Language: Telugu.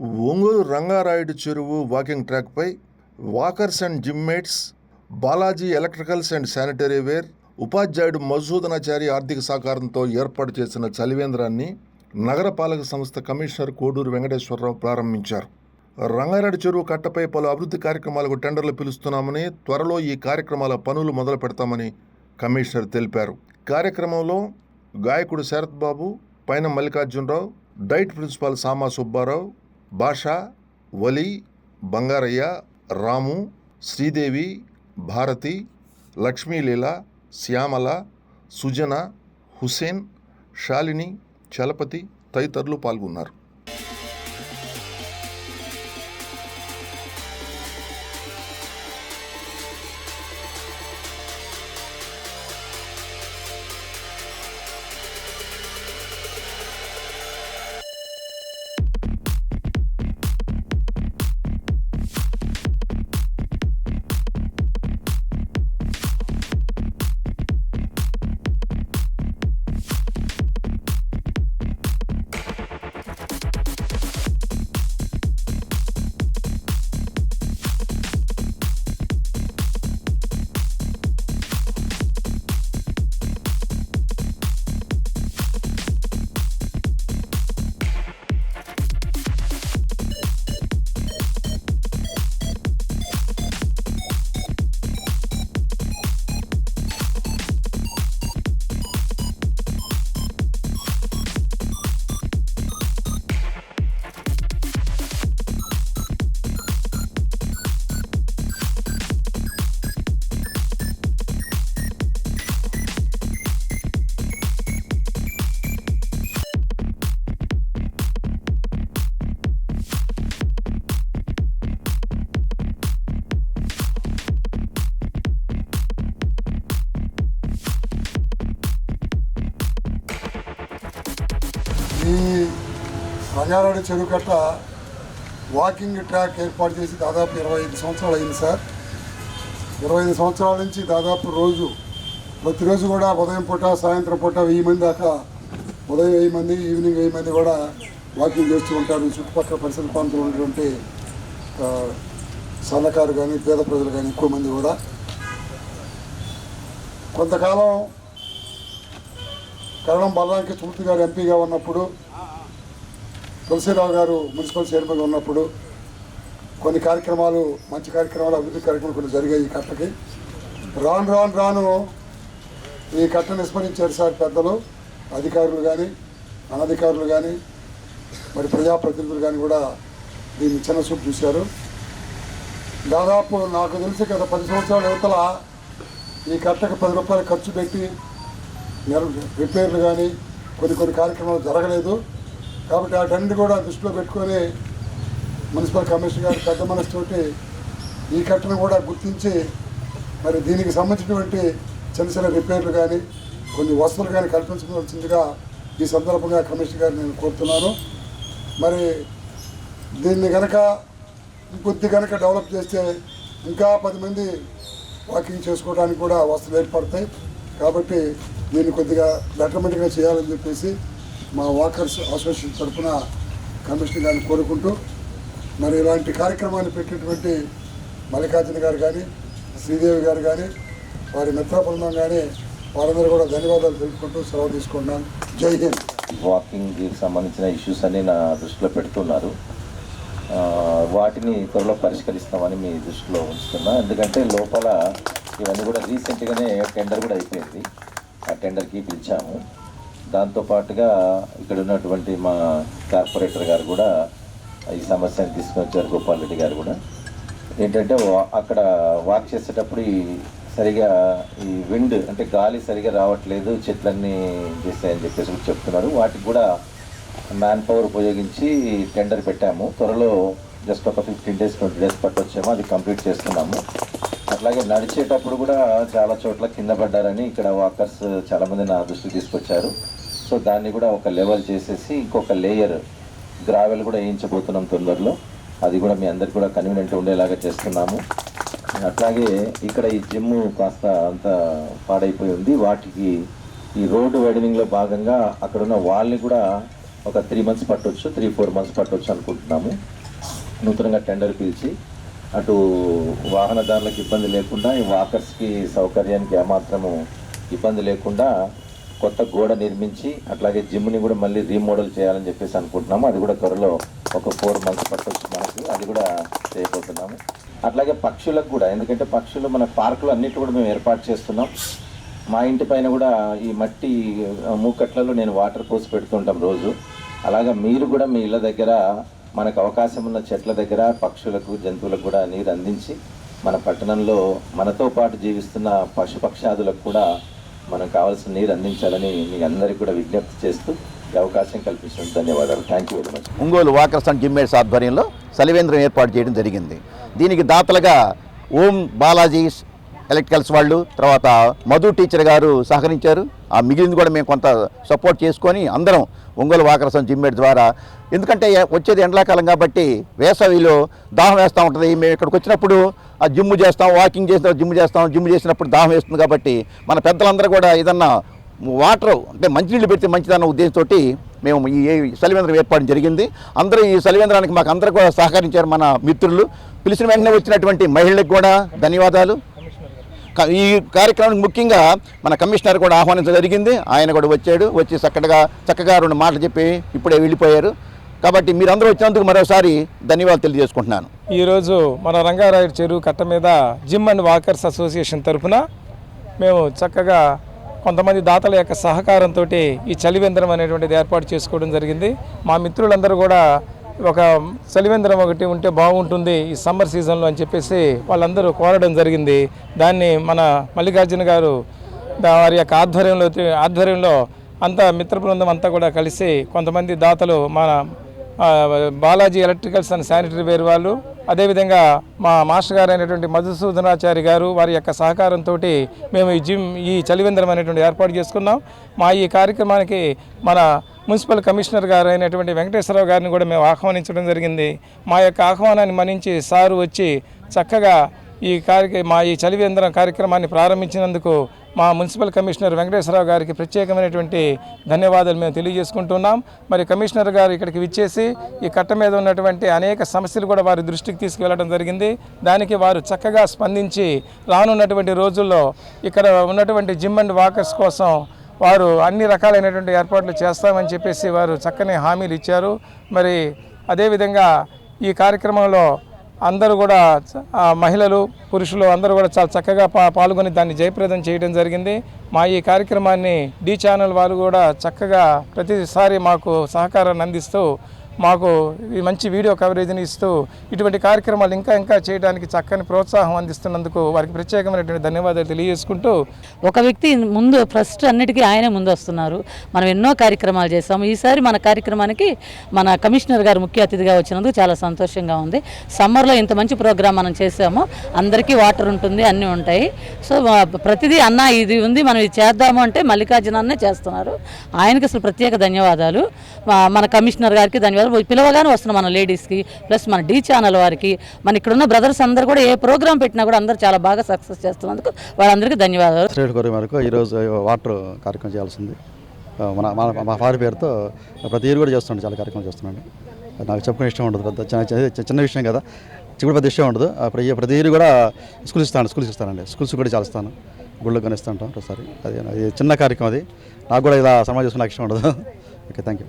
ఒంగోలు రంగారాయుడు చెరువు walking ట్రాక్పై walkers and gym mates Balaji electricals and sanitary ware ఉపాధ్యాయుడు మధుసూదనాచారి ఆర్థిక సహకారంతో ఏర్పాటు చేసిన చలివేంద్రాన్ని నగరపాలక సంస్థ కమిషనర్ కోడూరు వెంకటేశ్వరరావు ప్రారంభించారు. రంగారెడ్డి చెరువు కట్టపై పలు అభివృద్ధి కార్యక్రమాలకు టెండర్లు పిలుస్తున్నామని త్వరలో ఈ కార్యక్రమాల పనులు మొదలు పెడతామని కమిషనర్ తెలిపారు. కార్యక్రమంలో గాయకుడు శరత్ బాబు పైన మల్లికార్జునరావు డైట్ ప్రిన్సిపాల్ సామా సుబ్బారావు భాష వలి బంగారయ్య రాము శ్రీదేవి భారతి లక్ష్మీలీల శ్యామల సుజన హుసేన్ శాలిని చలపతి తదితరులు పాల్గొన్నారు. రంగారెడ్డి చెరువు కట్ట వాకింగ్ ట్రాక్ ఏర్పాటు చేసి దాదాపు ఇరవై ఐదు సంవత్సరాలు అయింది సార్. ఇరవై ఐదు సంవత్సరాల నుంచి దాదాపు రోజు ప్రతిరోజు కూడా ఉదయం పూట సాయంత్రం పూట వెయ్యి మంది దాకా ఉదయం వెయ్యి మంది ఈవినింగ్ వెయ్యి మంది కూడా వాకింగ్ చేస్తూ ఉంటారు. ఈ చుట్టుపక్కల పరిసర ప్రాంతంలో ఉన్నటువంటి సన్నకారు కానీ పేద ప్రజలు కానీ ఎక్కువ మంది కూడా. కొంతకాలం కరణం బలరాంకి స్మృతి గారు ఎంపీగా ఉన్నప్పుడు తులసిరావు గారు మున్సిపల్ చైర్మన్గా ఉన్నప్పుడు కొన్ని కార్యక్రమాలు మంచి కార్యక్రమాలు అభివృద్ధి కార్యక్రమాలు కొన్ని జరిగాయి ఈ కట్టకి. రాను రాను రాను ఈ కట్ట విస్మరించారు సార్ పెద్దలు అధికారులు కానీ అనధికారులు కానీ మరి ప్రజాప్రతినిధులు కానీ కూడా దీన్ని చిన్న చూపు చూశారు. దాదాపు నాకు తెలిసి గత పది సంవత్సరాల యువతల ఈ కట్టకు పది రూపాయలు ఖర్చు పెట్టి రిపేర్లు కానీ కొన్ని కొన్ని కార్యక్రమాలు జరగలేదు. కాబట్టి వాటన్ని కూడా దృష్టిలో పెట్టుకొని మున్సిపల్ కమిషనర్ గారు పెద్ద మనసుతోటి ఈ కట్టను కూడా గుర్తించి మరి దీనికి సంబంధించినటువంటి చిన్న చిన్న రిపేర్లు కానీ కొన్ని వసతులు కానీ కల్పించవలసిందిగా ఈ సందర్భంగా కమిషనర్ గారు నేను కోరుతున్నాను. మరి దీన్ని కనుక ఇంకొద్ది కనుక డెవలప్ చేస్తే ఇంకా పది మంది వాకింగ్ చేసుకోవడానికి కూడా వసతులు ఏర్పడతాయి. కాబట్టి దీన్ని కొద్దిగా బెటర్మెంట్గా చేయాలని చెప్పేసి మా వాకర్స్ అసోసియేషన్ తరఫున కమిషనర్ గారిని కోరుకుంటూ మరి ఇలాంటి కార్యక్రమాన్ని పెట్టినటువంటి మల్లికార్జున గారు కానీ శ్రీదేవి గారు కానీ వారి మిత్ర బృందం కానీ వారందరూ కూడా ధన్యవాదాలు తెలుపుకుంటూ సెలవు తీసుకుంటున్నాను జై హింద్. వాకింగ్కి సంబంధించిన ఇష్యూస్ అన్ని నా దృష్టిలో పెడుతున్నారు. వాటిని త్వరలో పరిష్కరిస్తామని మీ దృష్టిలో ఉంచుతున్నా. ఎందుకంటే లోపల ఇవన్నీ కూడా రీసెంట్గానే టెండర్ కూడా అయిపోయింది. ఆ టెండర్కి పిలిచాము. దాంతోపాటుగా ఇక్కడ ఉన్నటువంటి మా కార్పొరేటర్ గారు కూడా ఈ సమస్యను తీసుకొచ్చారు గోపాల్ రెడ్డి గారు కూడా. ఏంటంటే అక్కడ వాక్ చేసేటప్పుడు ఈ సరిగా ఈ విండ్ అంటే గాలి సరిగా రావట్లేదు చెట్లన్నీ చేస్తాయని చెప్పేసి కూడా చెప్తున్నారు. వాటికి కూడా మ్యాన్ పవర్ ఉపయోగించి టెండర్ పెట్టాము. త్వరలో జస్ట్ ఒక ఫిఫ్టీన్ డేస్ ట్వంటీ డేస్ పట్టొచ్చాము అది కంప్లీట్ చేస్తున్నాము. అట్లాగే నడిచేటప్పుడు కూడా చాలా చోట్ల కింద పడ్డారని ఇక్కడ వాకర్స్ చాలామంది నా దృష్టికి తీసుకొచ్చారు. సో దాన్ని కూడా ఒక లెవెల్ చేసేసి ఇంకొక లేయర్ గ్రావెల్ కూడా వేయించబోతున్నాం తొందరలో. అది కూడా మీ అందరికి కూడా కన్వీనియంట్ ఉండేలాగా చేస్తున్నాము. అట్లాగే ఇక్కడ ఈ జిమ్ కాస్త అంత పాడైపోయి ఉంది. వాటికి ఈ రోడ్డు వైడనింగ్లో భాగంగా అక్కడ ఉన్న వాళ్ళని కూడా ఒక త్రీ మంత్స్ పట్టవచ్చు త్రీ ఫోర్ మంత్స్ పట్టొచ్చు అనుకుంటున్నాము. నూతనంగా టెండర్ పిలిచి అటు వాహనదారులకు ఇబ్బంది లేకుండా ఈ వాకర్స్కి సౌకర్యానికి ఏమాత్రము ఇబ్బంది లేకుండా కొత్త గోడ నిర్మించి అట్లాగే జిమ్ని కూడా మళ్ళీ రీమోడల్ చేయాలని చెప్పేసి అనుకుంటున్నాము. అది కూడా త్వరలో ఒక ఫోర్ మంత్స్ పట్టొచ్చు మనకి. అది కూడా చేయబోతున్నాము. అట్లాగే పక్షులకు కూడా ఎందుకంటే పక్షులు మన పార్కులు అన్నిటి కూడా మేము ఏర్పాటు చేస్తున్నాం. మా ఇంటి పైన కూడా ఈ మట్టి మూకట్లలో నేను వాటర్ పోసి పెడుతుంటాం రోజు. అలాగా మీరు కూడా మీ ఇళ్ళ దగ్గర మనకు అవకాశం ఉన్న చెట్ల దగ్గర పక్షులకు జంతువులకు కూడా నీరు అందించి మన పట్టణంలో మనతో పాటు జీవిస్తున్న పశుపక్షాదులకు కూడా మనకు కావాల్సిన నీరు అందించాలని మీ అందరికీ కూడా విజ్ఞప్తి చేస్తూ ఈ అవకాశం కల్పించినందుకు ధన్యవాదాలు. Thank you very much Ongole walkers and gym mates ఆధ్వర్యంలో సలివేంద్రం ఏర్పాటు చేయడం జరిగింది. దీనికి దాతలుగా ఓం బాలాజీ ఎలక్ట్రికల్స్ వాళ్ళు తర్వాత మధు టీచర్ గారు సహకరించారు. ఆ మిగిలింది కూడా మేము కొంత సపోర్ట్ చేసుకొని అందరం ఒంగోలు వాకరసం అండ్ జిమ్మేట్ ద్వారా. ఎందుకంటే వచ్చేది ఎండాకాలం కాబట్టి వేసవిలో దాహం వేస్తూ ఉంటుంది. మేము ఇక్కడికి వచ్చినప్పుడు ఆ జిమ్ చేస్తాం వాకింగ్ చేస్తాం జిమ్ చేస్తాం జిమ్ చేసినప్పుడు దాహం వేస్తుంది కాబట్టి మన పెద్దలందరూ కూడా ఏదన్నా వాటర్ అంటే మంచినీళ్ళు పెడితే మంచిదన్న ఉద్దేశంతో మేము ఈ సలివేంద్రం ఏర్పాటు జరిగింది. అందరూ ఈ సలివేంద్రానికి మాకు అందరూ కూడా సహకరించారు మన మిత్రులు. పిలిచిన వెంటనే వచ్చినటువంటి మహిళలకు కూడా ధన్యవాదాలు. ఈ కార్యక్రమానికి ముఖ్యంగా మన కమిషనర్ కూడా ఆహ్వానించడం జరిగింది. ఆయన కూడా వచ్చాడు వచ్చి చక్కగా చక్కగా రెండు మాటలు చెప్పి ఇప్పుడే వెళ్ళిపోయారు. కాబట్టి మీరందరూ వచ్చినందుకు మరోసారి ధన్యవాదాలు తెలియజేసుకుంటున్నాను. ఈరోజు మన రంగారాయుడు చెరువు కట్ట మీద జిమ్ అండ్ వాకర్స్ అసోసియేషన్ తరఫున మేము చక్కగా కొంతమంది దాతల యొక్క సహకారంతో ఈ చలివేంద్రం అనేటువంటిది ఏర్పాటు చేసుకోవడం జరిగింది. మా మిత్రులందరూ కూడా ఒక చలివేంద్రం ఒకటి ఉంటే బాగుంటుంది ఈ సమ్మర్ సీజన్లో అని చెప్పేసి వాళ్ళందరూ కోరడం జరిగింది. దాన్ని మన మల్లికార్జున గారు వారి యొక్క ఆధ్వర్యంలో ఆధ్వర్యంలో అంతా మిత్ర బృందం అంతా కూడా కలిసి కొంతమంది దాతలు మన Balaji electricals and sanitary ware వాళ్ళు అదేవిధంగా మా మాస్టర్ గారు అయినటువంటి మధుసూదనాచారి గారు వారి యొక్క సహకారంతో మేము ఈ జిమ్ ఈ చలివేంద్రం అనేటువంటి ఏర్పాటు చేసుకున్నాం. మా ఈ కార్యక్రమానికి మన మున్సిపల్ కమిషనర్ గారు అయినటువంటి వెంకటేశ్వరరావు గారిని కూడా మేము ఆహ్వానించడం జరిగింది. మా యొక్క ఆహ్వానాన్ని మన్నించి సారు వచ్చి చక్కగా ఈ కార్య మా ఈ చలివేంద్రం కార్యక్రమాన్ని ప్రారంభించినందుకు మా మున్సిపల్ కమిషనర్ వెంకటేశ్వరరావు గారికి ప్రత్యేకమైనటువంటి ధన్యవాదాలు మేము తెలియజేసుకుంటున్నాం. మరి కమిషనర్ గారు ఇక్కడికి విచ్చేసి ఈ కట్ట మీద ఉన్నటువంటి అనేక సమస్యలు కూడా వారి దృష్టికి తీసుకువెళ్ళడం జరిగింది. దానికి వారు చక్కగా స్పందించి రానున్నటువంటి రోజుల్లో ఇక్కడ ఉన్నటువంటి జిమ్ అండ్ వాకర్స్ కోసం వారు అన్ని రకాలైనటువంటి ఏర్పాట్లు చేస్తామని చెప్పేసి వారు చక్కని హామీలు ఇచ్చారు. మరి అదేవిధంగా ఈ కార్యక్రమంలో అందరూ కూడా మహిళలు పురుషులు అందరూ కూడా చాలా చక్కగా పాల్గొని దాన్ని జయప్రదం చేయడం జరిగింది. మా ఈ కార్యక్రమాన్ని డి ఛానల్ వారు కూడా చక్కగా ప్రతిసారి మాకు సహకారాన్ని అందిస్తూ మాకు ఈ మంచి వీడియో కవరేజ్ని ఇస్తూ ఇటువంటి కార్యక్రమాలు ఇంకా ఇంకా చేయడానికి చక్కని ప్రోత్సాహం అందిస్తున్నందుకు వారికి ప్రత్యేకమైనటువంటి ధన్యవాదాలు తెలియజేసుకుంటూ ఒక వ్యక్తి ముందు ఫస్ట్ అన్నిటికీ ఆయనే ముందు వస్తున్నారు. మనం ఎన్నో కార్యక్రమాలు చేసాము ఈసారి మన కార్యక్రమానికి మన కమిషనర్ గారు ముఖ్య అతిథిగా వచ్చినందుకు చాలా సంతోషంగా ఉంది. సమ్మర్లో ఇంత మంచి ప్రోగ్రాం మనం చేసాము అందరికీ వాటర్ ఉంటుంది అన్నీ ఉంటాయి. సో ప్రతిదీ అన్న ఇది ఉంది మనం ఇది చేద్దాము అంటే మల్లికార్జున అన్నే చేస్తున్నారు. ఆయనకి అసలు ప్రత్యేక ధన్యవాదాలు. మన కమిషనర్ గారికి ధన్యవాదాలు. పిలవగానే వస్తున్నాం మన లేడీస్కి ప్లస్ మన డీ ఛానల్ వారికి. మన ఇక్కడున్న బ్రదర్స్ అందరూ కూడా ఏ ప్రోగ్రామ్ పెట్టినా కూడా అందరూ చాలా బాగా సక్సెస్ చేస్తున్నందుకు వాళ్ళందరికీ ధన్యవాదాలు. స్టేట్ కోరిక మేరకు ఈరోజు వాటర్ కార్యక్రమం చేయాల్సింది. మన మా ఫాదర్ పేరుతో ప్రతి ఇయర్ కూడా చేస్తుండే చాలా కార్యక్రమం చేస్తున్నాను. నాకు చెప్పుకునే ఇష్టం ఉండదు పెద్ద చిన్న చిన్న- విషయం కదా. చిక్కుడు పెద్ద ఇష్టం ఉండదు. ప్రతి ప్రతి ఇయర్ కూడా స్కూల్స్ ఇస్తాను స్కూల్స్ ఇస్తానండి. స్కూల్స్ కూడా చాలా ఇస్తాను గుళ్ళో కానీ ఒకసారి అది చిన్న కార్యక్రమం అది. నాకు కూడా ఇలా సమాజం చేసుకుని నాకు ఇష్టం ఉండదు. Okay thank you